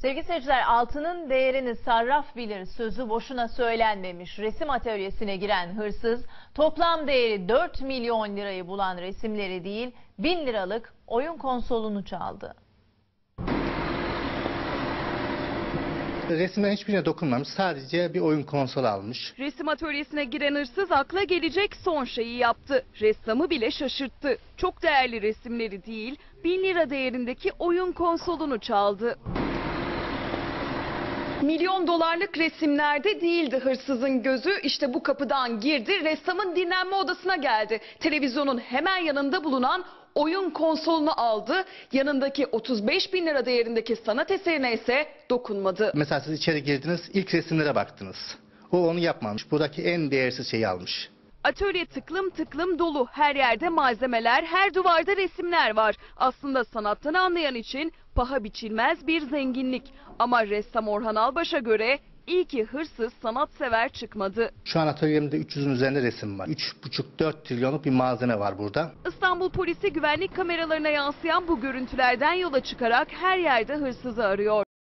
Sevgili seyirciler altının değerini sarraf bilir sözü boşuna söylenmemiş. Resim atölyesine giren hırsız toplam değeri 4 milyon lirayı bulan resimleri değil 1000 liralık oyun konsolunu çaldı. Resimlerin hiçbirine dokunmamış. Sadece bir oyun konsolu almış. Resim atölyesine giren hırsız akla gelecek son şeyi yaptı. Ressamı bile şaşırttı. Çok değerli resimleri değil, 1000 lira değerindeki oyun konsolunu çaldı. Milyon dolarlık resimlerde değildi hırsızın gözü. İşte bu kapıdan girdi, ressamın dinlenme odasına geldi. Televizyonun hemen yanında bulunan oyun konsolunu aldı. Yanındaki 35 bin lira değerindeki sanat eserine ise dokunmadı. Mesela siz içeri girdiniz, ilk resimlere baktınız. O onu yapmamış. Buradaki en değersiz şeyi almış. Atölye tıklım tıklım dolu. Her yerde malzemeler, her duvarda resimler var. Aslında sanattan anlayan için paha biçilmez bir zenginlik. Ama ressam Orhan Albaş'a göre iyi ki hırsız sanatsever çıkmadı. Şu an atölyemde 300'ün üzerinde resim var. 3,5-4 trilyonluk bir malzeme var burada. İstanbul polisi güvenlik kameralarına yansıyan bu görüntülerden yola çıkarak her yerde hırsızı arıyor.